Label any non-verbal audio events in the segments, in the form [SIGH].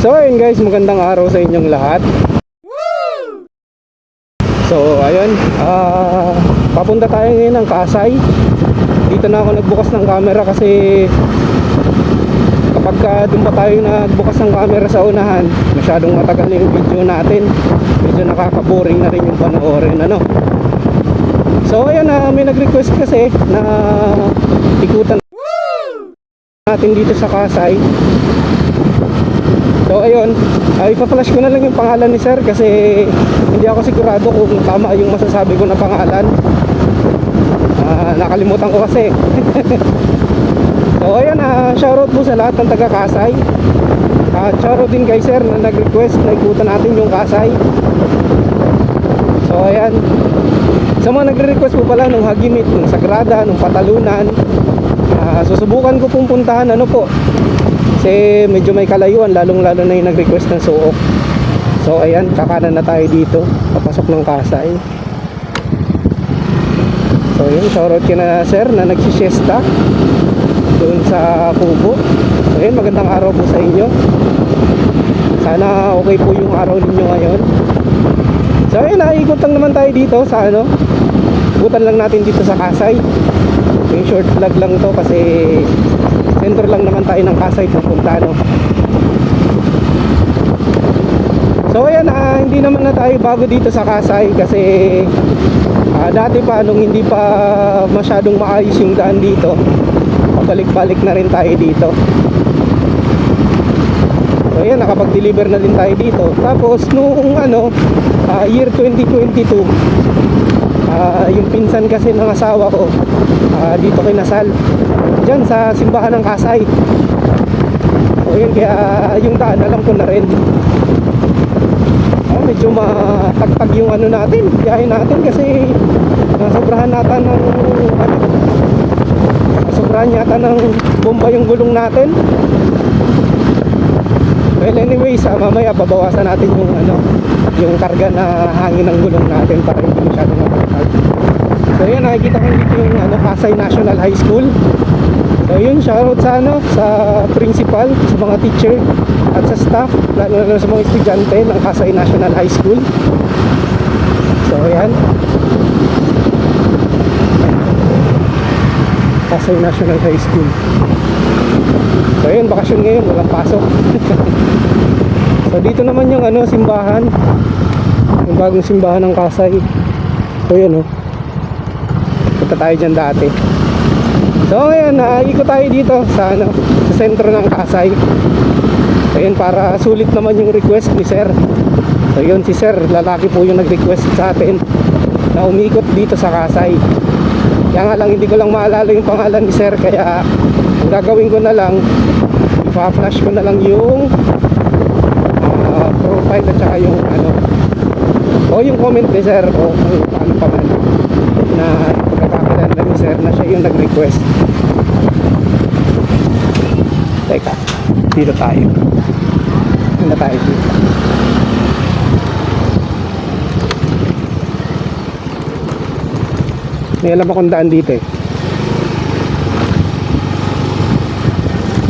So ayun guys, magandang araw sa inyong lahat. So ayun, ah papunta tayo ngayon ng Kasay. Dito na ako nagbukas ng camera kasi kapag ka doon pa tayo nagbukas ng camera sa unahan, masyadong matagal na yung video natin. Medyo nakaka-boring na rin yung panoorin, ano. So ayun na, may nag-request kasi na ikutan natin dito sa Kasay. So ayun, ay ipa-flash ko na lang yung pangalan ni sir kasi hindi ako sigurado kung tama yung masasabi ko na pangalan. Ah, nakalimutan ko kasi. [LAUGHS] so ayun, ah, shoutout po sa lahat ng taga Kasay. At shoutout din kay sir na nag-request na ikutan natin yung Kasay. So ayan, sa mga nagre-request po pala nung Hagimit, nung Sagrada, nung Patalunan, ah, susubukan ko pong puntahan ano po, kasi medyo may kalayuan lalong lalo na yung nag-request ng suok. So ayan kakanan na tayo dito. Papasok ng kasay so yun shoutout ka na sir na nagsisiesta doon sa kubo. So yun magandang araw po sa inyo. Sana okay po yung araw ninyo ngayon. So ayun naikot lang naman tayo dito sa ano ikutan lang natin dito sa kasay yung short vlog lang to kasi center lang naman tayo ng Kasay pupunta no? So ayan ah, hindi naman na tayo bago dito sa Kasay kasi ah, dati pa nung hindi pa masyadong maayos yung daan dito pabalik-balik na rin tayo dito. So ayan nakapag-deliver na din tayo dito. Tapos nung ano ah, year 2022 ah, yung pinsan kasi ng asawa ko ah, dito kinasal dyan sa simbahan ng Kasay. So yun kaya yung daan alam ko na rin. Oh, medyo matagtag yung ano natin biyahe natin kasi nasobrahan nata ng ano, nasobrahan yata ng bomba yung gulong natin. Well anyways ah, mamaya babawasan natin yung ano yung karga na hangin ng gulong natin para hindi masyadong matagtag so yun nakikita ko dito yung ano, Pasay National High School So yun, shoutout sa ano, sa principal, sa mga teacher at sa staff, lalo na sa mga estudyante ng Kasay National High School. So ayan. Kasay National High School. So ayun, bakasyon ngayon, walang pasok. [LAUGHS] so dito naman yung ano, simbahan. Yung bagong simbahan ng Kasay. So yun oh. Punta tayo dyan dati. So ayan, naikot tayo dito sa ano, sa sentro ng Kasay. Ayun para sulit naman yung request ni Sir. So yun si Sir, lalaki po yung nag-request sa atin na umikot dito sa Kasay. Kaya nga lang hindi ko lang maalala yung pangalan ni Sir kaya gagawin ko na lang ipa-flash ko na lang yung ah, profile at saka yung ano o yung comment ni Sir o kung paano pa man na pagkakakilala ni Sir na siya yung nag-request. Teka dito tayo. Dito tayo dito. May alam akong daan dito eh.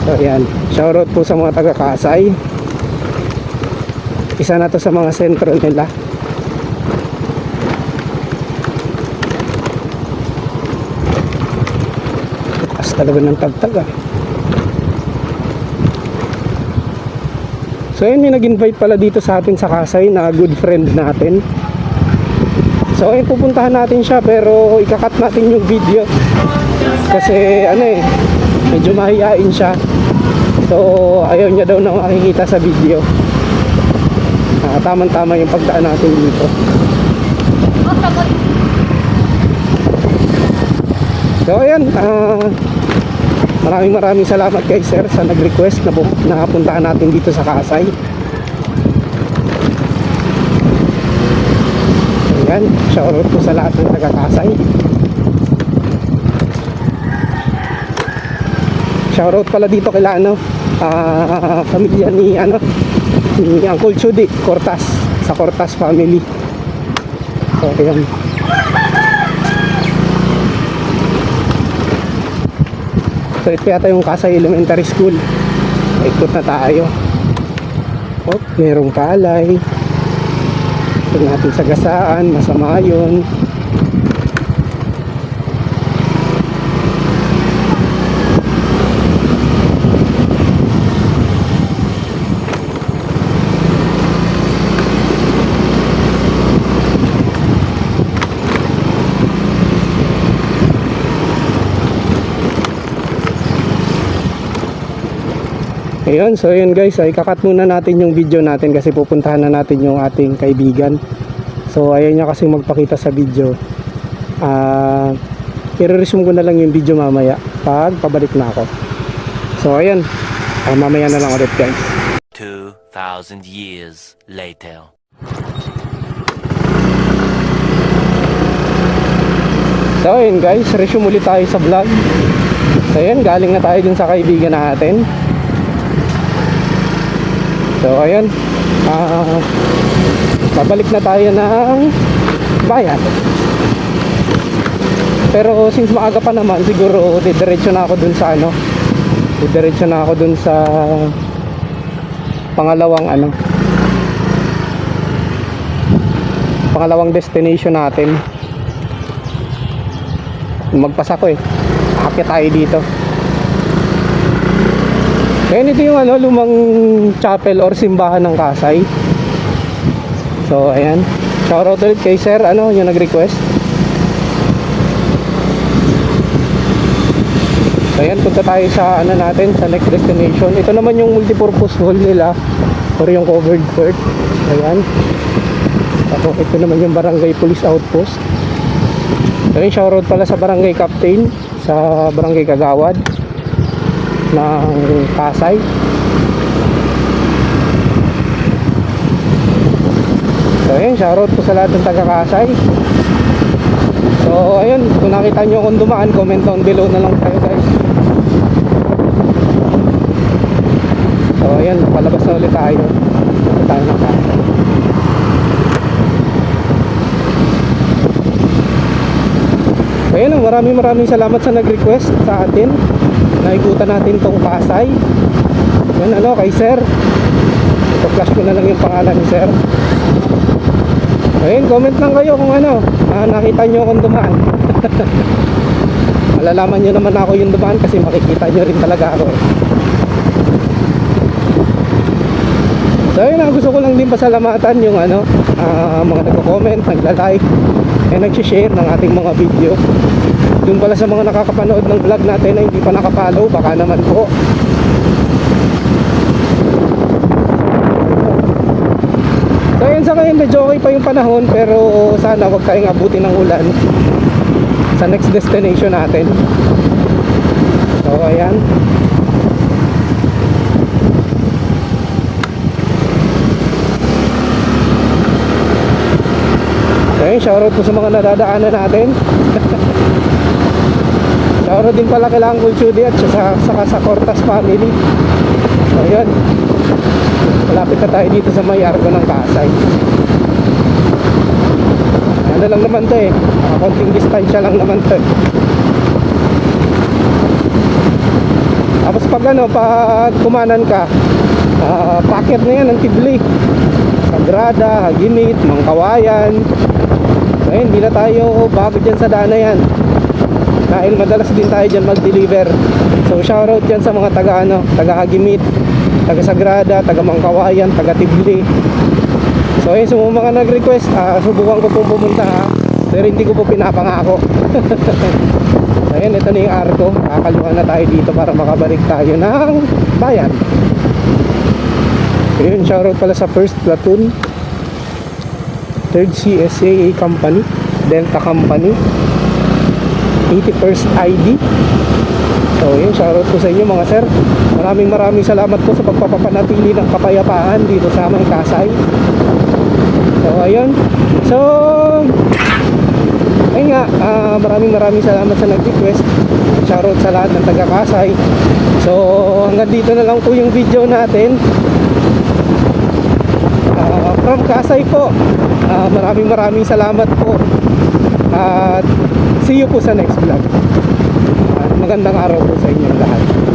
So yan shoutout po sa mga taga Kasay isa na to sa mga sentro nila Taas talaga ng tagtag ah. So ayun, may nag-invite pala dito sa atin sa Kasay na good friend natin. So ayun, pupuntahan natin siya pero ikakat natin yung video. Kasi ano eh, medyo mahihain siya. So ayaw niya daw na makikita sa video. Tamang-tama yung pagdaan natin dito. So ayan, ah maraming maraming salamat kay sir sa nag-request na na natin dito sa Kasay. Ayan, shoutout po sa lahat ng taga Kasay. Shoutout pala dito kila ano, ah pamilya ni ano, ni Uncle Chudi Cortas sa Cortas family. So ayan. So ito yata yung Kasay Elementary School. Ikot na tayo. Oh, merong palay. Ito natin sa gasaan, masama yun. Ayun, so yun guys, ay kakat muna natin yung video natin kasi pupuntahan na natin yung ating kaibigan. So ayaw niya kasi magpakita sa video. Ah, i-resume ko na lang yung video mamaya pag pabalik na ako. So ayun, ah, mamaya na lang ulit guys. 2,000 years later. So ayun guys, resume ulit tayo sa vlog. So ayun, galing na tayo dun sa kaibigan natin. So ayun, ah, babalik na tayo ng bayan. Pero since maaga pa naman, siguro didiretso na ako dun sa ano, didiretso na ako dun sa pangalawang ano, pangalawang destination natin. Magpasa ko eh. Akit tayo dito. Ayan ito yung ano, lumang chapel or simbahan ng Kasay. So, ayan. Shoutout ulit kay Sir, ano, yung nag-request. So, ayan, punta tayo sa, ano natin, sa next destination. Ito naman yung multipurpose hall nila or yung covered court. Ayan. Tapos, ito naman yung barangay police outpost. So, yun, shoutout pala sa barangay captain, sa barangay Kagawad ng Pasay. So ayun, shoutout po sa lahat ng taga Kasay. So ayun, kung nakita nyo akong dumaan, comment down below na lang kayo guys. So ayun, palabas na ulit tayo. Tayo ng Pasay. Ayun, maraming maraming salamat sa nag-request sa atin. Naikutan natin tong Pasay. Yan ano, kay Sir. Ito flash ko na lang yung pangalan ni Sir. Ayun, comment lang kayo kung ano, ah, nakita nyo akong dumaan. [LAUGHS] Malalaman nyo naman ako yung dumaan kasi makikita nyo rin talaga ako. eh. So ayun, ah, gusto ko lang din pasalamatan yung ano, ah, mga nagko-comment, nagla-like, and nag-share ng ating mga video. Doon pala sa mga nakakapanood ng vlog natin na hindi pa nakapollow, baka naman po. So yun sa ngayon, medyo okay pa yung panahon pero sana wag tayong abutin ng ulan sa next destination natin. So ayan. Yun, shoutout po sa mga nadadaanan natin. [LAUGHS] shoutout din pala kailangan Kulchudi at sa, saka sa Cortas family. So yun. Malapit na tayo dito sa may arko ng Pasay. Ano lang naman to eh. Konting distansya lang naman to eh. Tapos pag ano, pag kumanan ka, uh, packet na yan ng Tibli. Sagrada, Haginit, Mangkawayan. So yun, hindi na tayo bago dyan sa daan na yan. Dahil madalas din tayo dyan mag-deliver. So shoutout dyan sa mga taga ano, taga Hagimit, taga Sagrada, taga Mangkawayan, taga Tibli. So ayun, sa mga nag-request, ah, subukan ko pong pumunta ha. Pero hindi ko po pinapangako. so [LAUGHS] ayun, ito na yung arko. Kakaluhan na tayo dito para makabalik tayo ng bayan. So yun, shoutout pala sa first platoon. Third CSAA Company, Delta Company, 81st ID. So yun, shoutout po sa inyo mga sir. Maraming maraming salamat po sa pagpapapanatili ng kapayapaan dito sa aming Kasay. So ayun. So ayun nga, ah, maraming maraming salamat sa nag-request. Shoutout sa lahat ng taga Kasay. So hanggang dito na lang po yung video natin. Ah, from Kasay po. Ah, maraming maraming salamat po. At see you po sa next vlog. At magandang araw po sa inyong lahat.